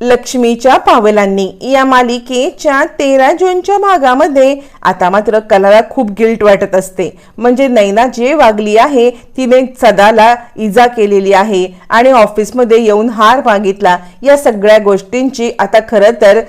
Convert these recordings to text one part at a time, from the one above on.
लक्ष्मीच्या पावलांनी. या मालिकेच्या तेरा जूनच्या भागामध्ये आता मात्र कलाला खूप गिल्ट वाटत असते. म्हणजे नैना जे वागली आहे तिने सदाला इजा केलेली आहे आणि ऑफिसमध्ये येऊन हार मागितला. या सगळ्या गोष्टींची आता खरं तर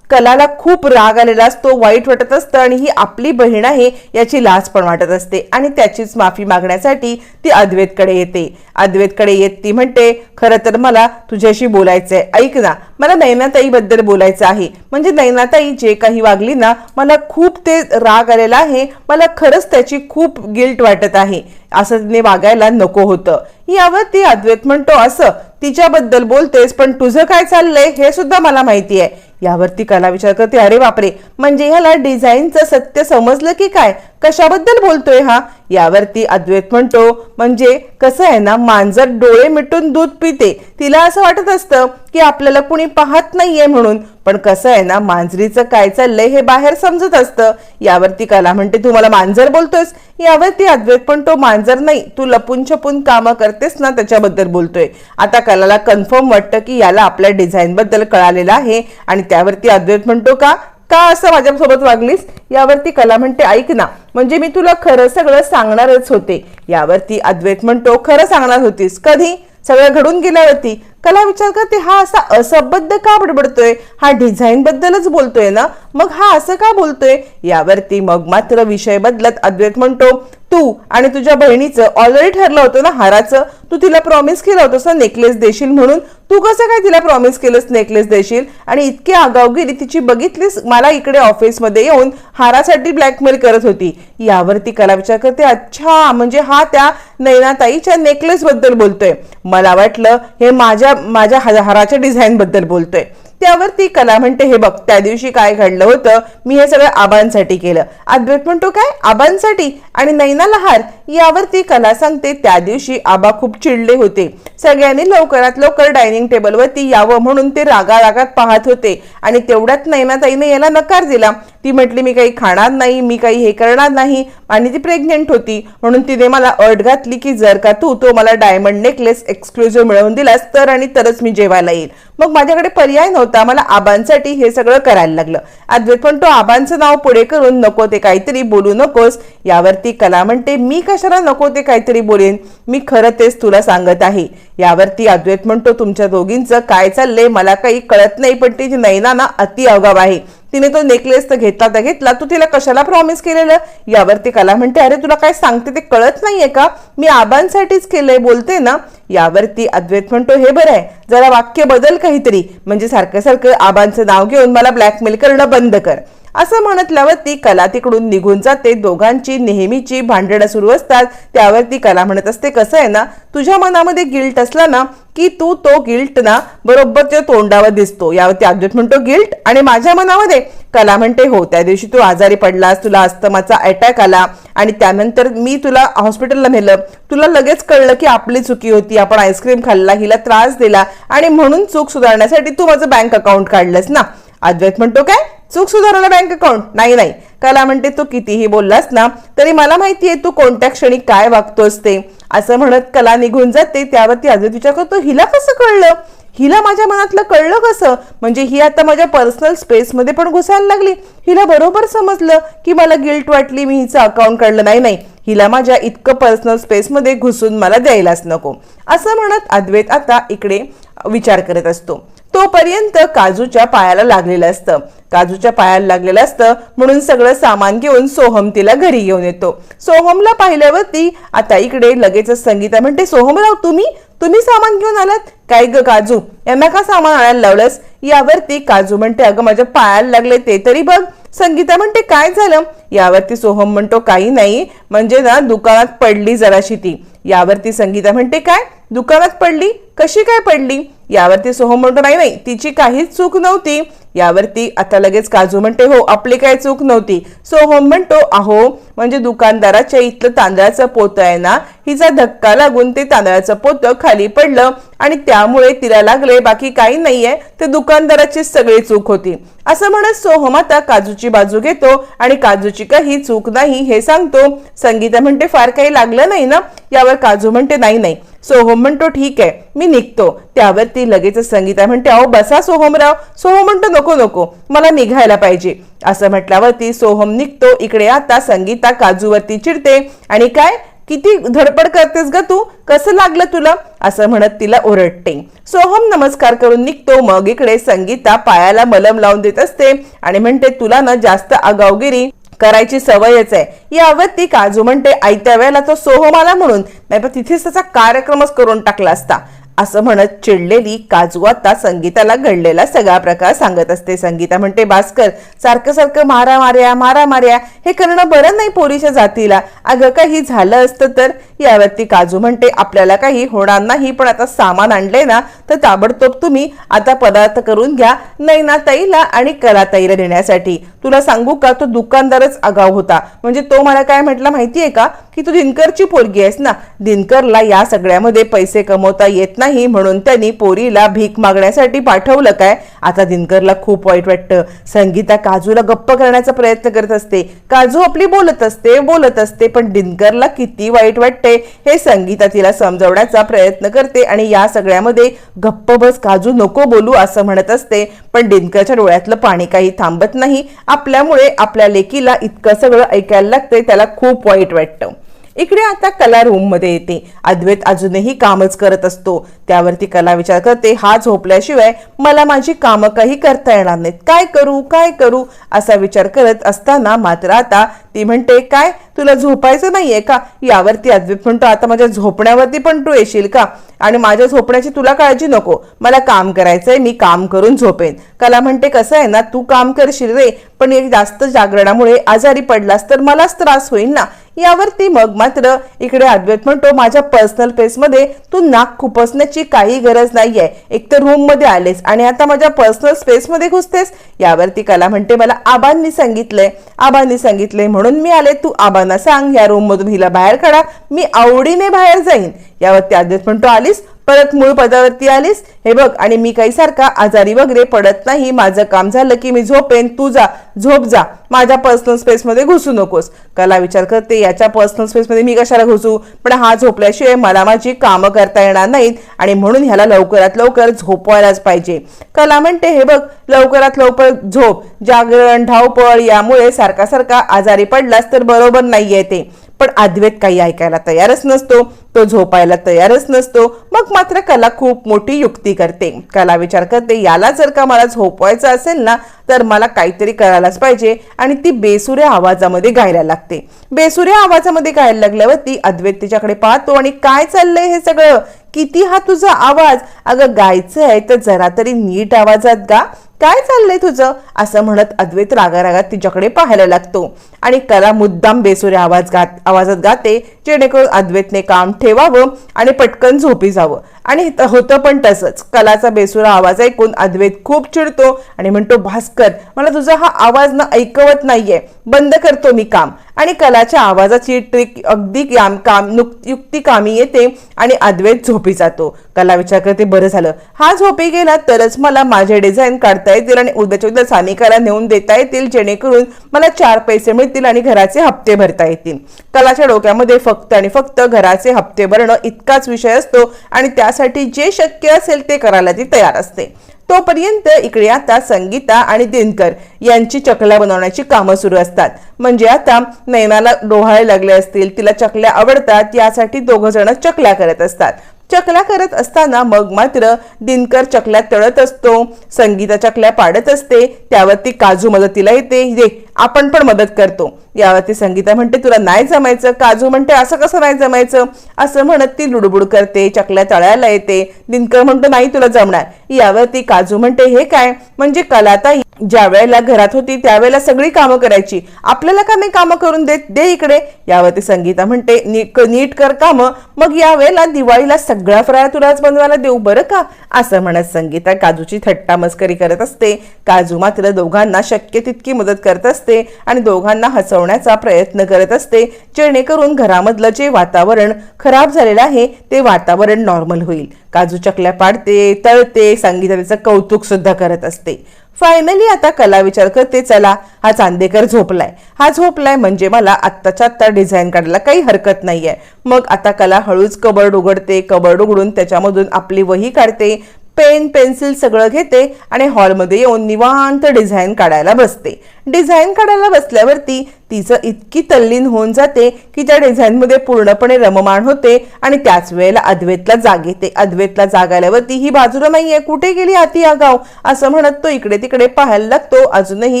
कलाला खूप राग आलेला असतो वाईट वाटत असतं आणि ही आपली बहीण आहे याची लाज पण वाटत असते आणि त्याचीच माफी मागण्यासाठी ती अद्वैतकडे येते. अद्वैतकडे येत ती म्हणते खरं तर मला तुझ्याशी बोलायचंय. ऐक ना मला नैनाताईबद्दल बोलायचं आहे. म्हणजे नैनाताई जे काही वागली ना मला खूप ते राग आलेला आहे. मला खरंच त्याची खूप गिल्ट वाटत आहे. असं तिने वागायला नको होतं. यावर ती अद्वैत म्हणतो असं तिच्याबद्दल बोलतेस पण तुझं काय चाललंय? हे सुद्धा मला माहिती आहे. यावरती कला विचार करते अरे बापरे! म्हणजे ह्याला डिझाईनचं सत्य समजलं की काय? कशाबद्दल बोलतोय हा? यावरती अद्वैत म्हणतो म्हणजे कसं आहे ना मांजर डोळे मिटून दूध पिते. तिला असं वाटत असतं की आपल्याला कुणी पाहत नाहीये म्हणून. पण कसं आहे ना मांजरीचं काय चाललंय हे बाहेर समजत असतं. यावरती कला म्हणते तू मला मांजर बोलतोयस? यावरती अद्वैत पण तो मांजर नाही तू लपून छपून कामं करतेस ना त्याच्याबद्दल बोलतोय. आता कलाला कन्फर्म वाटतं की याला आपल्या डिझाईन बद्दल कळालेलं आहे आणि त्यावरती अद्वैत म्हणतो का? का असं माझ्यासोबत वागलीस? यावरती कला म्हणते ऐक ना म्हणजे मी तुला खरं सगळं सांगणारच होते. यावरती अद्वैत म्हणतो खरं सांगणार होतीस. कधी? सगळं घडून गेल्यावरती. कला विचार करते हा असा असंबद्ध का बडबडतोय? हा डिझाईन बद्दलच बोलतोय ना? मग हा असं का बोलतोय? यावरती मग मात्र विषय बदलत अद्वैत म्हणतो तू आणि तुझ्या बहिणीचं ऑलरेडी ठरलं होतं ना हाराचं? तू तिला प्रॉमिस केलं होतंस ना नेकलेस देशील म्हणून? तू कसं काय तिला प्रॉमिस केलंस नेकलेस देशील? आणि इतकी आगावगिरी तिची बघितलीस? मला इकडे ऑफिसमध्ये येऊन हारासाठी ब्लॅकमेल करत होती. यावरती कला विचार करते अच्छा म्हणजे हा त्या नैनाताईच्या नेकलेस बद्दल बोलतोय. मला वाटलं हे माझ्या माझ्या हाराच्या डिझाईनबद्दल बोलतोय. त्यावर ती कला म्हणते हे बघ त्या दिवशी काय घडलं होतं? मी हे सगळं आबांसाठी केलं. अद्वैत म्हणतो काय? आबांसाठी? आणि नैना लहार यावर ती कला सांगते त्या दिवशी आबा खूप चिडले होते. सगळ्यांनी लवकरात लवकर डायनिंग टेबलवरती यावं म्हणून ते रागा रागात पाहत होते. आणि तेवढ्यात नैनाताईने याला नकार दिला. ती म्हटली मी काही खाणार नाही मी काही हे करणार नाही. आणि ती प्रेग्नेंट होती. म्हणून तिने मला अट घातली की जर का तू तो मला डायमंड नेकलेस एक्सक्लुझिव्ह मिळवून दिलास तर आणि तरच मी जेवायला येईल. मग माझ्याकडे पर्याय नव्हता. मला आबांसाठी हे सगळं करायला लागलं. अद्वैत पण तो आबांचं नाव पुढे करून नको ते काहीतरी बोलू नकोस. यावरती कला म्हणते मी कशाला नको ते काहीतरी बोलेन? मी खरं तेच तुला सांगत आहे. यावरती अद्वैत म्हणतो तुमच्या दोघींचं काय चाललंय? मला काही कळत नाही पण ती नैना ना अति अगाव आहे तिने तो नेकलेस तर घेतला तर घेतला. तू तिला कशाला प्रॉमिस केलेलं? यावरती कला म्हणते अरे तुला काय सांगते? ते कळत नाहीये का? मी आबांसाठीच केलंय बोलते ना. यावरती अद्वैत म्हणतो हे बरं आहे जरा वाक्य बदल काहीतरी. म्हणजे सारखं सारखं आबांचं नाव घेऊन मला ब्लॅकमेल करणं बंद कर. असं म्हणतल्यावर ती कला तिकडून निघून जाते. दोघांची नेहमीची भांडणं सुरू असतात. त्यावर ती कला म्हणत असते कसं आहे ना तुझ्या मनामध्ये गिल्ट असला ना की तू तो गिल्ट ना बरोबर त्या तोंडावर दिसतो. यावरती अद्वैत म्हणतो गिल्ट आणि माझ्या मनामध्ये? कला म्हणते हो त्या दिवशी तू आजारी पडलास तुला अस्तमाचा अटॅक आला आणि त्यानंतर मी तुला हॉस्पिटलला नेलं. तुला लगेच कळलं की आपली चुकी होती. आपण आईस्क्रीम खाल्ला हिला त्रास दिला आणि म्हणून चूक सुधारण्यासाठी तू माझं बँक अकाउंट काढलंस ना. अद्वैत म्हणतो काय? चूक सुधारला बँक अकाउंट नाही नाही. कला म्हणते तू कितीही बोललास ना तरी मला माहितीये तू कोणत्या क्षणी काय वागतोस ते. असं म्हणत कला निघून जाते. त्यावरती अद्वैत विचार करतो हिला कसं कळलं? हिला माझ्या मनातलं कळलं कसं? म्हणजे ही आता माझ्या पर्सनल स्पेसमध्ये पण घुसायला लागली. हिला बरोबर समजलं की मला गिल्ट वाटली मी हिचं अकाउंट काढलं. नाही नाही. हिला माझ्या इतकं पर्सनल स्पेसमध्ये घुसून मला द्यायलाच नको. असं म्हणत अद्वैत आता इकडे विचार करत असतो. तोपर्यंत काजूच्या पायाला लागलेलं असतं. काजूच्या पायाला लागलेलं असतं म्हणून सगळं सामान घेऊन सोहम तिला घरी घेऊन येतो. सोहमला पाहिल्यावरती आता इकडे लगेच संगीता म्हणते सोहमराव तुम्ही? तुम्ही सामान घेऊन आलात? काय ग काजू? यांना का सामान आणायला लावलंस? यावरती काजू म्हणते अगं माझ्या पायाला लागले ते तरी बघ. संगीता म्हणते काय झालं? यावरती सोहम म्हणतो काही नाही. म्हणजे ना दुकानात पडली जराशी ती. यावरती संगीता म्हणते काय? दुकानात पडली? कशी काय पडली? यावरती सोहम म्हणतो नाही नाही तिची काहीच चूक नव्हती. यावरती आता लगेच काजू म्हणते हो आपली काय चूक नव्हती. सोहम म्हणतो अहो म्हणजे दुकानदाराच्या इथलं तांदळाचं पोतं आहे ना हिचा धक्का लागून ते तांदळाचं पोतं खाली पडलं आणि त्यामुळे तिला लागले बाकी काही नाहीये ते दुकानदाराची सगळी चूक होती. असं म्हणत सोहम आता काजूची बाजू घेतो आणि काजूची काही चूक नाही हे सांगतो. संगीता म्हणते फार काही लागलं नाही ना? यावर काजू म्हणते नाही नाही. सोहम म्हणतो ठीक आहे मी निघतो. त्यावर ती लगेच संगीता म्हणते अहो बसा सोहमराव. सोहम म्हणतो नको नको मला निघायला पाहिजे. असं म्हटल्यावरती सोहम निघतो. इकडे आता संगीता काजूवरती चिडते. आणि काय? किती धडपड करतेस ग तू? कसं लागलं तुला? असं म्हणत तिला ओरडते. सोहम नमस्कार करून निघतो. मग इकडे संगीता पायाला मलम लावून देत असते आणि म्हणते तुला ना जास्त आगावगिरी करायची सवयच आहे. यावर ती काजू म्हणते आयत्या वेळेला तो सोहम आला म्हणून. नाही पण तिथेच त्याचा कार्यक्रमच करून टाकला असता. असं म्हणत चिडलेली काजू आता संगीताला घडलेला सगळा प्रकार सांगत असते. संगीता म्हणते भास्कर सारखं सारखं मारा मार्या मारा मार्या हे करणं बरं नाही पोरीच्या जातीला. अगं काही झालं असतं तर? यावरती काजू म्हणते आपल्याला काही होणार नाही पण आता सामान आणले ना तर ताबडतोब तुम्ही आता पदार्थ करून घ्या नैनाताईला आणि कलाताईला देण्यासाठी. तुला सांगू का तो दुकानदारच आगाव होता. म्हणजे तो मला काय म्हटलं आहे का की तू दिनकरची पोरगी आहेस ना दिनकरला या सगळ्यामध्ये पैसे कमवता येत नाही म्हणून त्यांनी पोरीला भीक मागण्यासाठी पाठवलं काय? आता दिनकरला खूप वाईट वाटतं. संगीता काजूला गप्प करण्याचा प्रयत्न करत असते. काजू आपली बोलत असते बोलत असते पण दिनकरला किती वाईट वाटते हे संगीता तिला समजवण्याचा प्रयत्न करते आणि या सगळ्यामध्ये गप्प बस काजू नको बोलू असं म्हणत असते. पण दिनकरच्या डोळ्यातलं पाणी काही थांबत नाही. आपल्यामुळे आपल्या लेकीला इतकं सगळं ऐकायला लागतंय त्याला खूप वाईट वाटतं. इकडे आता कला रूममध्ये येते. अद्वैत अजूनही कामच करत असतो. त्यावरती कला विचार करते. हा झोपल्याशिवाय मला माझी कामं काही करता येणार नाहीत. काय करू? काय करू? असा विचार करत असताना मात्र आता ती म्हणते काय? तुला झोपायचं नाहीये का? यावरती अद्वैत म्हणतो आता माझ्या झोपण्यावरती पण तू येशील का? आणि माझ्या झोपण्याची तुला काळजी नको. मला काम करायचंय. मी काम करून झोपेन. कला म्हणते कसं आहे ना? तू काम करशील रे. पण एक जास्त जागरणामुळे आजारी पडलास तर मलाच त्रास होईल ना? यावरती मग मात्र इकडे अद्वैत म्हणतो माझ्या पर्सनलमध्ये तू नाक खुपसण्याची काही गरज नाहीये. एक तर रूममध्ये आलेस आणि आता माझ्या पर्सनल स्पेसमध्ये घुसतेस. यावरती कला म्हणते मला आबांनी सांगितलंय. आबांनी सांगितलंय म्हणून मी आले. तू आबांना सांग या रूममधून हिला बाहेर काढा. मी आवडीने बाहेर जाईन. यावरती अद्वैत म्हणतो आलीस? परत मूळ पदावरती आलीस. हे बघ आणि मी काही सारखा आजारी वगैरे पडत नाही. माझं काम झालं की मी झोपेन. तू जा. झोप जा. माझ्या पर्सनल स्पेसमध्ये घुसू नकोस. कला विचार करते. याच्या पर्सनल स्पेसमध्ये मी कशाला घुसू? पण हा झोपल्याशिवाय मला माझी कामं करता येणार नाहीत. आणि म्हणून ह्याला लवकरात लवकर झोपवायलाच पाहिजे. कला म्हणते हे बघ लवकरात लवकर झोप. जागरण धावपळ यामुळे सारखा सारखा आजारी पडलास तर बरोबर नाहीये ते. पण अद्वैत काही ऐकायला तयारच नसतो तो झोपायला तयारच नसतो. मग मात्र कला खूप मोठी युक्ती करते. कला विचार करते याला जर का मला झोपवायचं असेल ना तर मला काहीतरी करायलाच पाहिजे आणि ती बेसुऱ्या आवाजामध्ये गायला लागते. बेसुऱ्या आवाजामध्ये गायला लागल्यावरती अद्वैत तिच्याकडे पाहतो आणि काय चाललंय हे सगळं? किती हा तुझा आवाज? अगं गायचं आहे तर जरा तरी नीट आवाजात गा. काय चाललंय तुझं? असं म्हणत अद्वैत रागारागात तिच्याकडे पाहायला लागतो. आणि कला मुद्दाम बेसुरे आवाज गात आवाजात गाते जेणेकरून अद्वैतने काम ठेवावं आणि पटकन झोपी जावं. आणि होतं पण तसंच. कलाचा बेसुरा आवाज ऐकून अद्वैत खूप चिडतो आणि म्हणतो भास्कर मला तुझा हा आवाज ना ऐकवत नाहीये. बंद करतो मी काम. आणि कलाच्या आवाजाची ट्रिक अगदी काम काम युक्ती कामी येते आणि अद्वैत झोपी जातो. कला विचार करते बरं झालं. हा झोपी गेला तरच मला माझे डिझाईन काढता येतील आणि उद्याच्या उद्या सानिकाला नेऊन देता येतील जेणेकरून मला चार पैसे मिळतील आणि घराचे हप्ते भरता येतील. कलाच्या डोक्यामध्ये फक्त आणि फक्त घराचे हप्ते भरणं इतकाच विषय असतो आणि त्या त्यासाठी जे शक्य असेल ते करायला ती तयार असते. तोपर्यंत इकडे आता संगीता आणि दिनकर यांची चकल्या बनवण्याची कामं सुरू असतात. म्हणजे आता नैनाला डोहाळे लागले असतील तिला चकल्या आवडतात यासाठी दोघं जण चकल्या करत असतात. चकल्या करत असताना मग मात्र दिनकर चकल्या तळत असतो. संगीता चकल्या पाडत असते. त्यावरती काजू मदतीला येते. दे आपण पण मदत करतो. यावरती संगीता म्हणते तुला नाही जमायचं. काजू म्हणते असं कसं नाही जमायचं? असं म्हणत ती लुडबुड करते. चकल्या तळायला येते. दिनकर म्हणतो नाही तुला जमणार. यावरती काजू म्हणते हे काय? म्हणजे कलाता ज्या वेळेला घरात होती त्यावेळेला सगळी कामं करायची. आपल्याला का मी कामं करून देत? दे इकडे. यावर ती संगीता म्हणते नीट नीट कर कामं. मग या वेळेला दिवाळीला सगळा फराळ तुलाच बनवायला देऊ बरं का? असं म्हणत संगीता काजूची थट्टा मस्करी करत असते. काजू मात्र दोघांना शक्य तितकी मदत करत असते आणि दोघांना हसवण्याचा प्रयत्न करत असते. जेणेकरून घरामधलं जे वातावरण खराब झालेलं आहे ते वातावरण नॉर्मल होईल. काजू चकल्या पाडते तळते संगीताचं कौतुक सुद्धा करत असते. फायनली आता कला विचार करते चला हा चांदेकर झोपलाय. हा झोपलाय म्हणजे मला आत्ताच्या आत्ता डिझाईन काढायला काही हरकत नाहीये. मग आता कला हळूच कबर्ड उघडते कबर्ड उघडून त्याच्यामधून आपली वही काढते पेन पेन्सिल सगळं घेते आणि हॉलमध्ये येऊन निवांत डिझाईन काढायला बसते. डिझाईन काढायला बसल्यावरती तिचं इतकी तल्लीन होऊन जाते की त्या डिझाईनमध्ये पूर्णपणे रममाण होते आणि त्याच वेळेला अद्वैतला जाग येते. अद्वैतला जाग आल्यावरती ही बाजूला नाहीये. कुठे गेली हाती गाव? असं म्हणत तो इकडे तिकडे पाहायला लागतो. अजूनही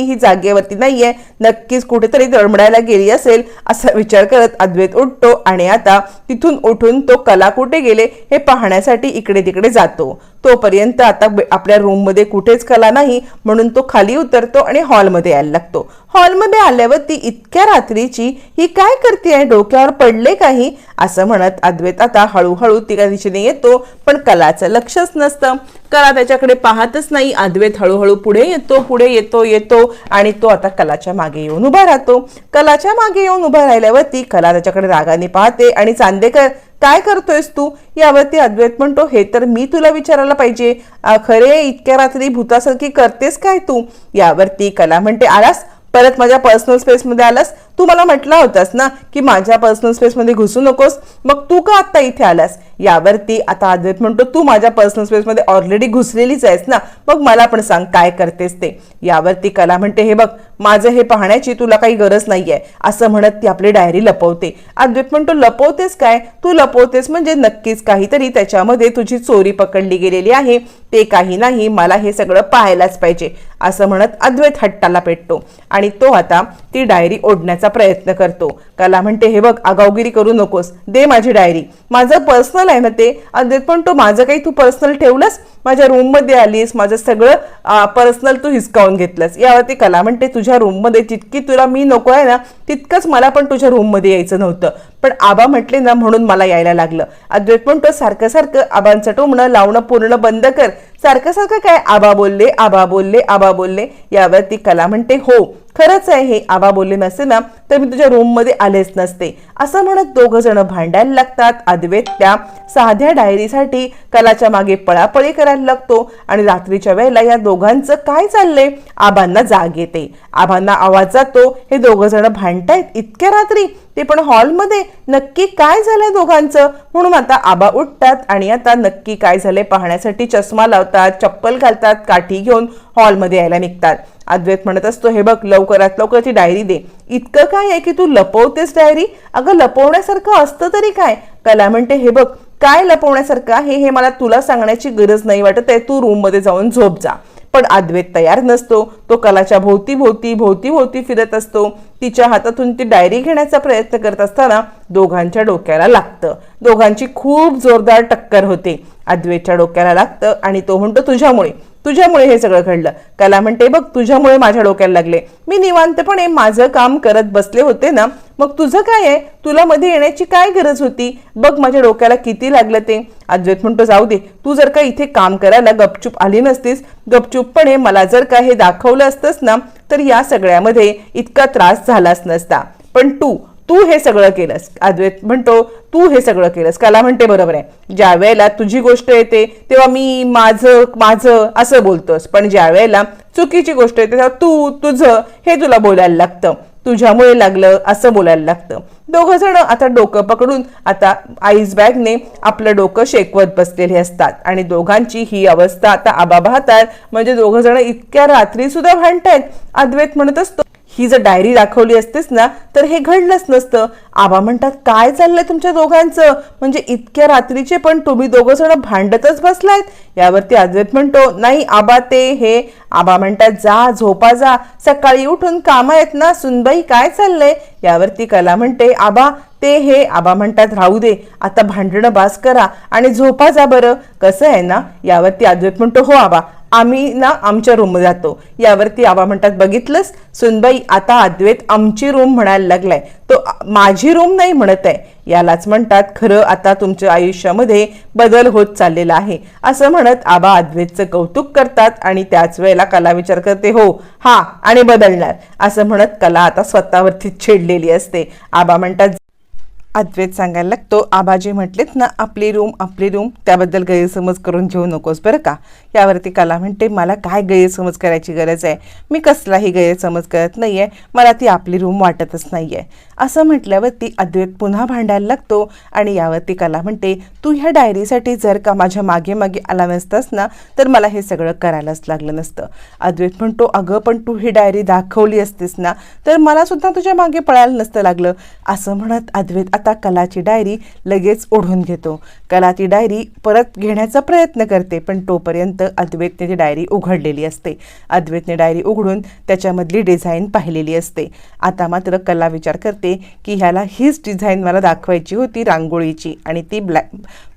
ही जागेवरती नाहीये. नक्कीच कुठेतरी दडमडायला गेली असेल असा विचार करत अद्वैत उठतो आणि आता तिथून उठून तो कला कुठे गेले हे पाहण्यासाठी इकडे तिकडे जातो. तोपर्यंत आता आपल्या रूममध्ये कुठेच कला नाही म्हणून तो खाली उतरतो आणि हॉलमध्ये यायला लागतो. हॉलमध्ये आल्यावर ती इतक्या रात्रीची ही काय करते डोक्यावर पडले काही? असं म्हणत अद्वैत आता हळूहळू तिच्या दिशेने येतो पण कलाचं लक्षच नसतं. कला त्याच्याकडे पाहतच नाही. अद्वैत हळूहळू पुढे येतो पुढे येतो येतो आणि तो आता कलाच्या मागे येऊन उभा राहतो. कलाच्या मागे येऊन उभा राहिल्यावरती कला त्याच्याकडे रागाने पाहते आणि चांदेकर काय करतोयस तू? यावरती अद्वैत म्हणतो हे तर मी तुला विचारायला पाहिजे. खरे इतक्या रात्री भूतासारखी करतेस काय तू? यावरती कला म्हणते आलास? परत माझ्या पर्सनल स्पेसमध्ये आलास तू मला म्हटला होतास ना की माझ्या पर्सनल स्पेसमध्ये घुसू नकोस मग तू का आता इथे आलास? यावरती आता अद्वैत म्हणतो तू माझ्या पर्सनल स्पेसमध्ये ऑलरेडी घुसलेलीच आहेस ना मग मला पण सांग काय करतेस ते. यावरती कला म्हणते हे बघ माझं हे पाहण्याची तुला काही गरज नाहीये असं म्हणत ती आपली डायरी लपवते. अद्वैत म्हणतो लपवतेस काय? तू लपवतेस म्हणजे नक्कीच काहीतरी त्याच्यामध्ये तुझी चोरी पकडली गेलेली आहे ते काही नाही मला हे सगळं पाहायलाच पाहिजे असं म्हणत अद्वैत हट्टाला पेटतो. आणि तो आता ती डायरी ओढण्याचा प्रयत्न करतो. कला म्हणते हे बघ आगावगिरी करू नकोस. दे माझी डायरी. माझं पर्सनल आहे ना ते. पण तू माझं काही तू पर्सनल ठेवलंस? माझ्या रूममध्ये आलीस. माझं सगळं पर्सनल तू हिसकावून घेतलंस. यावरती कला म्हणते तुझ्या रूममध्ये जितकी तुला मी नको आहे ना तितकंच मला पण तुझ्या रूममध्ये यायचं नव्हतं. पण आबा म्हटले ना म्हणून मला यायला लागलं. अद्वैत म्हणतो सारखं सारखं आबांचं टोमणं लावणं पूर्ण बंद कर. सारखं सारखं काय? आबा बोलले आबा बोलले आबा बोलले. यावरती कला म्हणते हो खरंच आहे हे. आबा बोलले नसे ना तर मी तुझ्या रूममध्ये आलेच नसते. असं म्हणत दोघं जण भांडायला लागतात. अद्वैत त्या साध्या डायरीसाठी कलाच्या मागे पळापळी करायला लागतो आणि रात्रीच्या वेळेला या दोघांचं काय चाललंय? आबांना जाग येते. आबांना आवाज जातो हे दोघं जण भांडतायत इतक्या रात्री? ते पण हॉलमध्ये? नक्की काय झालंय दोघांचं? म्हणून आता आबा उठतात आणि आता नक्की काय झालंय पाहण्यासाठी चष्मा लावतात चप्पल घालतात काठी घेऊन हॉलमध्ये यायला निघतात. अद्वैत म्हणत असतो हे बघ लवकरात लवकर ती डायरी दे. इतकं काय आहे की तू लपवतेस डायरी अगं लपवण्यासारखं असतं तरी काय? कला म्हणते हे बघ काय लपवण्यासारखं आहे हे मला तुला सांगण्याची गरज नाही वाटत आहे. तू रूममध्ये जाऊन झोप जा. पण अद्वैत तयार नसतो. तो कलाच्या भोवती भोवती भोवती भोवती फिरत असतो. तिच्या हातातून ती डायरी घेण्याचा प्रयत्न करत असताना दोघांच्या डोक्याला लागतं. दोघांची खूप जोरदार टक्कर होते. अद्वैतच्या डोक्याला लागतं आणि तो म्हणतो तुझ्यामुळे. तुझ्यामुळे हे सगळं घडलं. कला म्हणते बघ तुझ्यामुळे माझ्या डोक्याला लागले. मी निवांतपणे माझं काम करत बसले होते ना मग तुझं काय आहे? तुला मध्ये येण्याची काय गरज होती? बघ माझ्या डोक्याला किती लागलं ते. अद्वैत म्हणतो जाऊ दे तू जर का इथे काम करायला गपचूप आली नसतीस गपचूपपणे मला जर का हे दाखवलं असतंस ना तर या सगळ्यामध्ये इतका त्रास झालाच नसता. पण तू तू हे सगळं केलंस. अद्वैत म्हणतो तू हे सगळं केलंस. कला म्हणते बरोबर आहे. ज्या वेळेला तुझी गोष्ट येते तेव्हा मी माझं माझं असं बोलतोस. पण ज्या वेळेला चुकीची गोष्ट येते तेव्हा तू तुझं हे तुला बोलायला लागतं. तुझ्यामुळे लागलं असं बोलायला लागतं. दोघं जण आता डोकं पकडून आता आईस बॅगने आपलं डोकं शेकवत बसलेले असतात. आणि दोघांची ही अवस्था आता आबा पाहतात म्हणजे दोघं जण इतक्या रात्री सुद्धा भांडतायत. अद्वैत म्हणत असतो ही जर डायरी दाखवली असतेस ना तर हे घडलंच नसतं. आबा म्हणतात काय चाललंय तुमच्या दोघांचं? म्हणजे इतक्या रात्रीचे पण तुम्ही दोघं जण भांडतच बसलायत. यावरती अद्वैत म्हणतो नाही आबा ते हे आबा म्हणतात जा झोपा जा. सकाळी उठून काम आहेत ना सुनबाई काय चाललंय? यावरती कला म्हणते आबा ते हे. आबा म्हणतात राहू दे आता भांडणं बास करा आणि झोपा जा बरं. कसं आहे ना? यावरती अद्वैत म्हणतो हो आबा आम्ही ना आमच्या रूम जातो यावरती आबा म्हणतात बघितलंस? सुनबाई आता अद्वैत आमची रूम म्हणायला लागलाय. तो माझी रूम नाही म्हणत आहे. यालाच म्हणतात खरं आता तुमच्या आयुष्यामध्ये बदल होत चाललेला आहे. असं म्हणत आबा अद्वैतचं कौतुक करतात आणि त्याच वेळेला कला विचार करते हो हा आणि बदलणार. असं म्हणत कला आता स्वतःवरती छेडलेली असते. आबा म्हणतात अद्वैत सांगायला लागतो आबाजी म्हटलेत ना आपली रूम आपली रूम त्याबद्दल गैरसमज करून घेऊ नकोस बरं का. यावरती कला म्हणते मला काय गैरसमज करायची गरज आहे? मी कसलाही गैरसमज करत नाही आहे मला ती आपली रूम वाटतच नाही आहे असं म्हटल्यावरती अद्वैत पुन्हा भांडायला लागतो आणि यावरती कला म्हणते तू ह्या डायरीसाठी जर का माझ्या मागे मागे आला नसतास ना तर मला हे सगळं करायलाच लागलं नसतं. अद्वैत म्हणतो अगं पण तू ही डायरी दाखवली असतीस ना तर मला सुद्धा तुझ्या मागे पळायला नसतं लागलं. असं म्हणत अद्वैत आता कलाची डायरी लगेच ओढून घेतो. कला ती डायरी परत घेण्याचा प्रयत्न करते पण तोपर्यंत अद्वैतने ती डायरी उघडलेली असते. अद्वैतने डायरी उघडून त्याच्यामधली डिझाईन पाहिलेली असते. आता मात्र कला विचार करते की ह्याला हीच डिझाईन मला दाखवायची होती रांगोळीची आणि ती ब्लॅक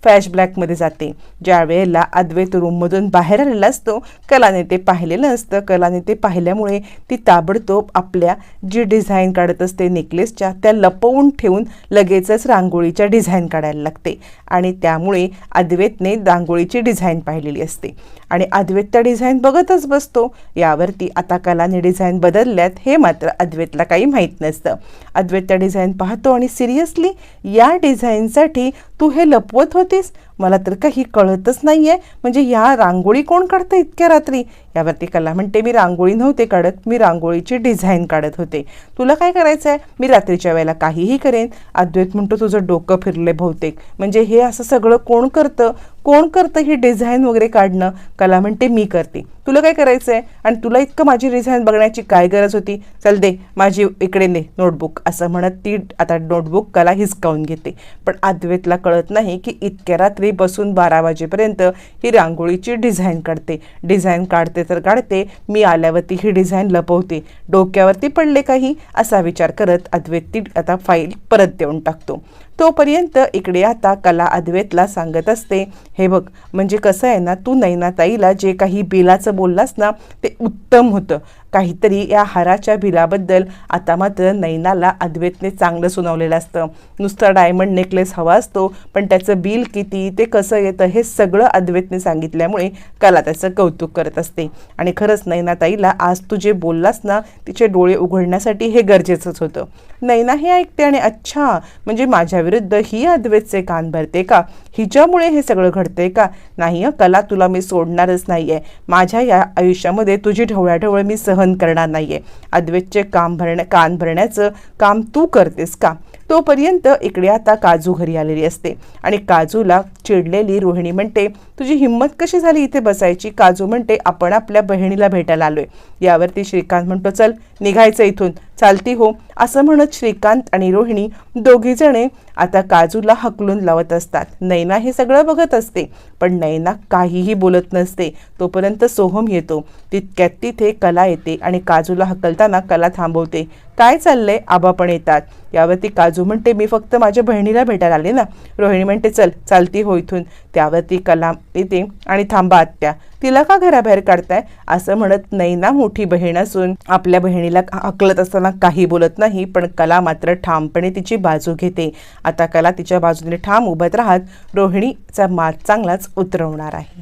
फॅश ब्लॅकमध्ये जाते. ज्या वेळेला अद्वैत रूममधून बाहेर आलेला असतो कलाने ते पाहिलेलं असतं. कलाने ते पाहिल्यामुळे ती ताबडतोब आपल्या जी डिझाईन काढत असते नेकलेसच्या त्या लपवून ठेवून लगेचच रांगोळीच्या डिझाईन काढायला लागते. आणि त्यामुळे अद्वैतने रांगोळीची डिझाईन पाहिलेली असते. आणि अद्वैत त्या डिझाईन बघतच बसतो. यावरती आता कलाने डिझाईन बदलल्यात हे मात्र अद्वैतला काही माहीत नसतं. अद्वैत त्या डिझाईन पाहतो आणि सिरियसली या डिझाईनसाठी तू हे लपवत होतीस? मला तर काही कळतच नाही आहे म्हणजे या रांगोळी कोण काढतं इतक्या रात्री? यावरती कला म्हणते मी रांगोळी नव्हते काढत मी रांगोळीची डिझाईन काढत होते. तुला काय करायचं आहे मी रात्रीच्या वेळेला काहीही करेन. अद्वैत म्हणतो तुझं डोकं फिरले बहुतेक. म्हणजे हे असं सगळं कोण करतं? कोण करतं ही डिझाईन वगैरे काढणं? कला म्हणते मी करते. तुला काय करायचं आहे आणि तुला इतकं माझी डिझाईन बघण्याची काय गरज होती? चल दे माझी इकडे ने नोटबुक. असं म्हणत ती आता नोटबुक कला हिसकावून घेते. पण अद्वैतला कळत नाही की इतक्या रात्री बसून बारा वाजेपर्यंत ही रांगोळीची डिझाईन काढते. डिझाईन काढते तर काढते मी आल्यावरती ही डिझाईन लपवते. डोक्यावरती पडले काही असा विचार करत अद्वैत ती आता फाईल परत देऊन टाकतो. तोपर्यंत इकडे आता कला अद्वैतला सांगत असते हे बघ म्हणजे कसं आहे ना तू नैनाताईला जे काही बिलाचं बोललास ना ते उत्तम होतं. काहीतरी या हाराच्या बिलाबद्दल आता मात्र नैनाला अद्वैतने चांगलं सुनावलेलं असतं. नुसतं डायमंड नेकलेस हवा असतो पण त्याचं बिल किती ते कसं येतं हे सगळं अद्वैतने सांगितल्यामुळे कला त्याचं कौतुक करत असते. आणि खरंच नैनाताईला आज तू जे बोललास ना तिचे डोळे उघडण्यासाठी हे गरजेचंच होतं. नैना हे ऐकते आणि अच्छा म्हणजे माझ्या विरुद्ध ही अद्वैतचे कान भरते का? हिच्यामुळे हे सगळं घडते का? नाही कला तुला मी सोडणारच नाही आहे माझ्या या आयुष्यामध्ये तुझी ढवळाढवळ मी सहन करणार नाही आहे अद्वैतचे काम भरण्या कान भरण्याचं काम तू करतेस का? तोपर्यंत इकडे आता काजू घरी आलेली असते. आणि काजूला चिडलेली रोहिणी म्हणते तुझी हिंमत कशी झाली इथे बसायची काजू म्हणते आपण आपल्या बहिणीला भेटायला आलोय. यावरती श्रीकांत म्हणतो चल निघायचं इथून. चालती हो. असं म्हणत श्रीकांत आणि रोहिणी दोघीजणे आता काजूला हकलून लावत असतात. नैना हे सगळं बघत असते पण नैना काहीही बोलत नसते. तोपर्यंत सोहम येतो. तितक्यात तिथे कला येते आणि काजूला हकलताना कला थांबवते. काय चाललंय? आबा पण येतात. यावरती काजू म्हणते मी फक्त माझ्या बहिणीला भेटायला आले ना. रोहिणी म्हणते चल चालती हो इथून. त्यावरती कला येते आणि थांबा आत्या. तिला का घराबाहेर काढताय? असं म्हणत नैना मोठी बहीण असून आपल्या बहिणीला हकलत असताना काही बोलत नाही पण कला मात्र ठामपणे तिची बाजू घेते. आता कला तिच्या बाजूने ठाम उभत राहत रोहिणीचा मात चांगलाच उतरवणार आहे.